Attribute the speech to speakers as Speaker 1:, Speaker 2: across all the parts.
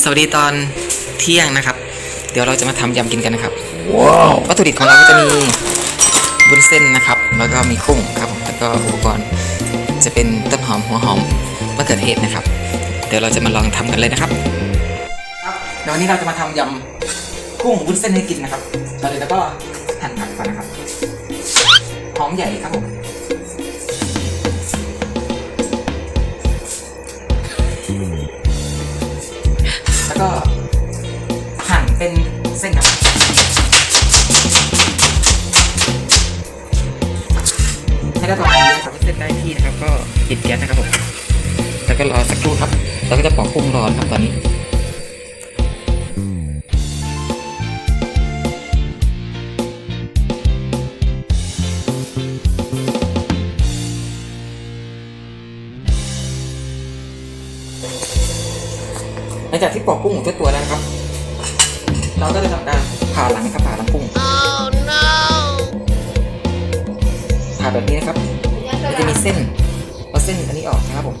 Speaker 1: สวัสดีตอนเที่ยงนะครับ เดี๋ยวเราจะมาทำยำกินกันนะครับวัตถุดิบของเราก็จะมีบุ้นเส้นนะครับ แล้วก็มีกุ้งครับผมแล้วก็อุปกรณ์จะเป็นต้นหอมหัวหอมมะเขือเทศนะครับ เดี๋ยวเราจะมาลองทำกันเลยนะครับครับเดี๋ยววันนี้เราจะมาทำยำกุ้งบุ้นเส้นให้กินนะครับเราเลยแล้วก็หั่นผักก่อนนะครับหอมใหญ่ครับผม ก็หั่นเป็นเส้นครับให้ได้ประมาณนี้ครับเส้นได้ที่นะครับ ก็ปิดแก๊สนะครับผมแล้วก็รอสักครู่ครับ แล้วก็จะปอกกุ้งร้อนครับตอนนี้ หลังจากที่ปอกกุ้งหมดทุกตัวแล้วนะครับ เราก็จะทำการผ่าหลังครับผ่าหลังกุ้งผ่าแบบนี้นะครับมันจะมีเส้นเอาเส้นอันนี้ออกนะครับผม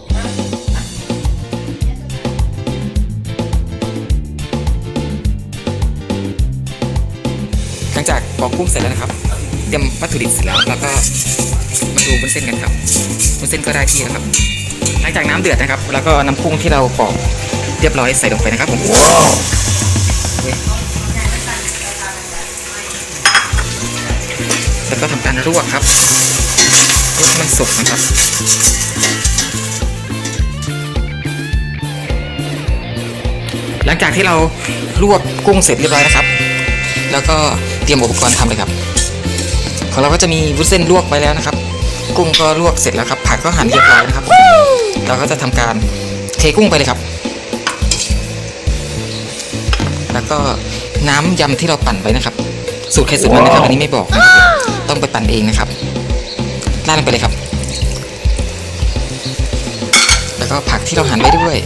Speaker 1: หลังจากปอกกุ้งเสร็จแล้วนะครับ เตรียมวัตถุดิบเสร็จแล้วแล้วก็มาดูบนเส้นกันครับบนเส้นก็ได้ที่แล้วครับ หลังจากน้ำเดือดนะครับ แล้วก็น้ำกุ้งที่เราปอก เรียบร้อยใส่ลงไปนะครับผมแล้วก็ทำการลวกครับลวกให้มันสุกนะครับหลังจากที่เราลวกกุ้งเสร็จเรียบร้อยนะครับ แล้วก็เตรียมอุปกรณ์ทำเลยครับ ของเราก็จะมีวุ้นเส้นลวกไปแล้วนะครับ กุ้งก็ลวกเสร็จแล้วครับ ผักก็หั่นเรียบร้อยนะครับ เราก็จะทำการเทกุ้งไปเลยครับ แล้วก็น้ำยำที่เราปั่นไว้นะครับ สูตรใครสูตรมันนะครับอันนี้ไม่บอกนะครับต้องไปปั่นเองนะครับราดลงไปเลยครับ แล้วก็ผักที่เราหั่นไว้ด้วย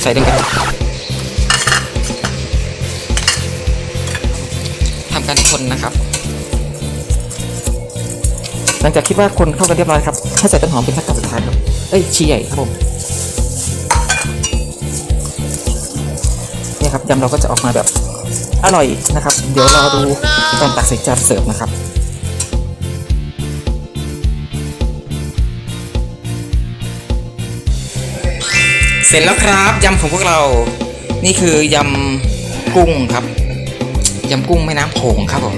Speaker 1: ใส่ลงไปทำการคนนะครับ หลังจากคิดว่าคนเข้ากันเรียบร้อยครับ ให้ใส่ต้นหอมเป็นขั้นตอนสุดท้ายครับ เอ้ยชีใหญ่ครับผม ยครับยำเราก็จะออกมาแบบอร่อยนะครับ เดี๋ยวรอดูตอนตักใส่จานเสิร์ฟนะครับเสร็จแล้วครับยำของพวกเรา นี่คือยำกุ้งครับยำกุ้งแม่น้ำโขงครับผม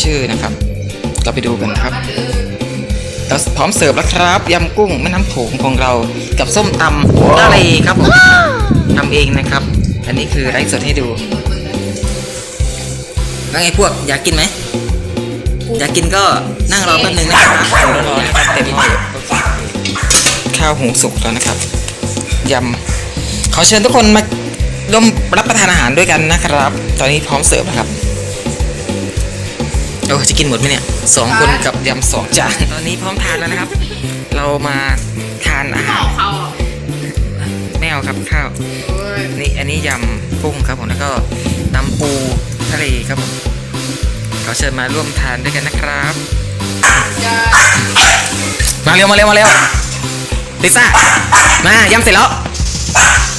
Speaker 1: ชื่อนะครับ เราไปดูกันครับเราพร้อมเสิร์ฟแล้วครับยำกุ้งแม่น้ำโขงของเรากับส้มตำทะเลครับผมทำเองนะครับ อันนี้คือไลฟ์สดให้ดูแล้วไงพวกอยากกินไหม อยากกินก็นั่งรอแป๊บนึงนะครับรอนะครับเต็มหม้อข้าวหุงสุกแล้วนะครับยำขอเชิญทุกคนมาร่วมรับประทานอาหารด้วยกันนะครับ ตอนนี้พร้อมเสิร์ฟนะครับเราจะกินหมดไหมเนี่ยสองคนกับยำสองจานตอนนี้พร้อมทานแล้วนะครับ เรามา
Speaker 2: ข้า
Speaker 1: วนี่อันนี้ยำกุ้งครับผมแล้วก็น้ำปูทะเลครับผมขอเชิญมาร่วมทานด้วยกันนะครับ มาเร็วมาเร็วมาเร็วลิซ่ามายำเสร็จแล้ว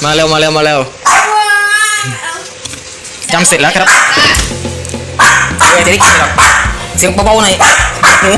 Speaker 1: มาเร็วมาเร็วมาเร็วยำเสร็จแล้วครับเออจะได้กินหรอกเสียงเบาๆหน่อยหู